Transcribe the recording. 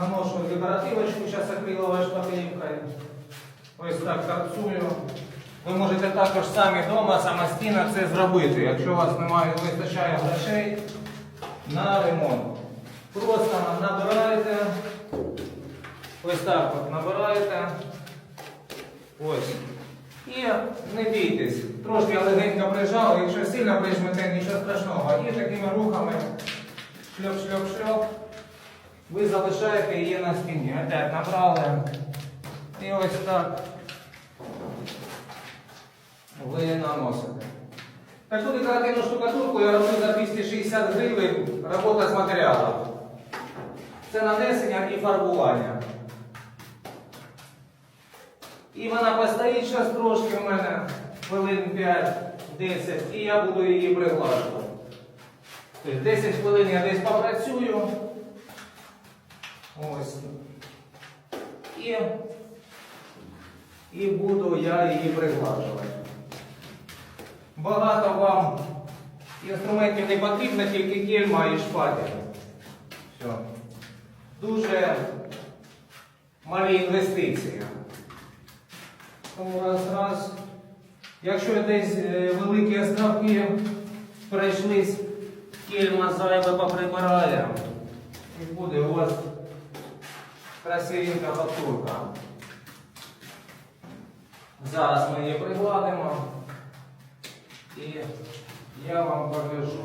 Наношу декоративочку, зараз акриловою шпаклівкою. Ось так торцую. Ви можете також самі вдома самостійно це зробити, якщо у вас немає, вистачає грошей на ремонт. Просто набираєте, ось так от набираєте. Ось. І не бійтесь. Трошки легенько прижали, якщо сильно прижмете, нічого страшного. І такими рухами шльоп-шльоп-шльоп. Ви залишаєте її на стіні. Опять набрали. І ось так ви наносите. Таку декоративну штукатурку я роблю за 260 гривень. Робота з матеріалом. Це нанесення і фарбування. І вона постоїть зараз трошки в мене хвилин 5-10, і я буду її приглажувати. Тобто 10 хвилин я десь попрацюю. Ось. І, і буду я її приглажувати. Багато вам інструментів не потрібно, тільки кельма і шпатель. Все. Дуже малі інвестиції. Тому раз, раз. Якщо десь е, великі островки пройшлись, кельма зайве поприбирає. І буде у вас красивенька фактурка. Зараз ми її пригладимо і я вам покажу.